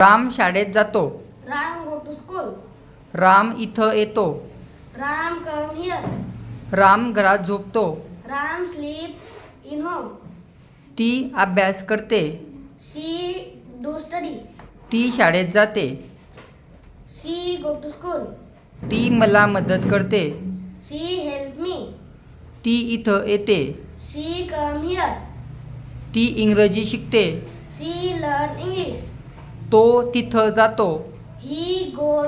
राम शाळेत जातो. Ram go to school Ram इथं येतो. राम कम हियर राम घरात झोपतो. राम स्लीप इन होम ती अभ्यास करते. शी डू स्टडी ती शाळेत जाते. शी गो टू स्कूल ती मला मदत करते. शी हेल्प मी ती इथं येते. शी कम हियर ती इंग्रजी शिकते. शी लर्न इंग्लिश तो तिथं जातो. ही गो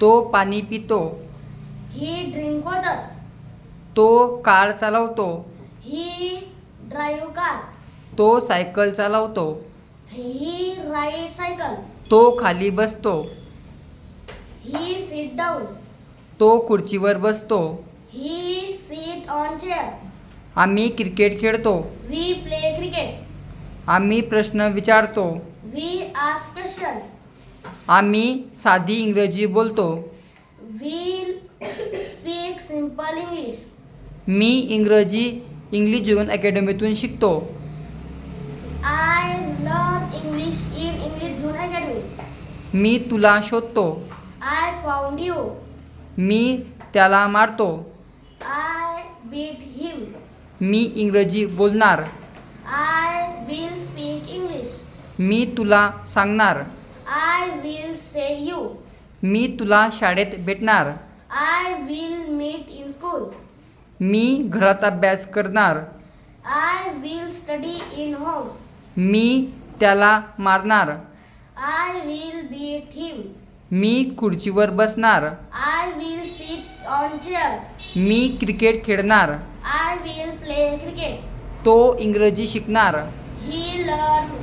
तो पाणी पितो. He drink water. तो कार चालवतो. He drive car. तो सायकल चालवतो. He ride cycle. तो खाली बसतो. He sit down. तो खुर्चीवर बसतो. He sit on chair. आम्ही क्रिकेट खेळतो. वी प्ले क्रिकेट आम्ही प्रश्न विचारतो. आम्ही साधी इंग्रजी बोलतो. मी इंग्रजी इंग्लिश जीवन अकॅडमीतून शिकतो. मी तुला शोधतो. आय फाउंड यू मी त्याला मारतो. आय बीट हिम मी इंग्रजी बोलणार. मी तुला सांगणार. आय विल से यू मी तुला शाळेत भेटणार. I will meet in school मी घरात अभ्यास करणार. I will study in home मी त्याला मारणार. आय विल बीट हिम मी खुर्चीवर बसणार. I will sit on chair me cricket खेळणार. आय विल प्ले क्रिकेट तो इंग्रजी शिकणार. ही लर्न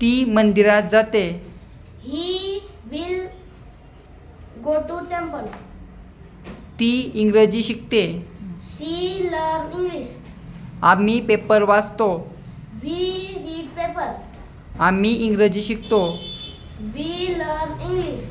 ती मंदिरात जाते. He will go to temple ती इंग्रजी शिकते. शी लर्न इंग्लिश आम्ही पेपर वाचतो. वी रीड पेपर आम्ही इंग्रजी शिकतो. We learn English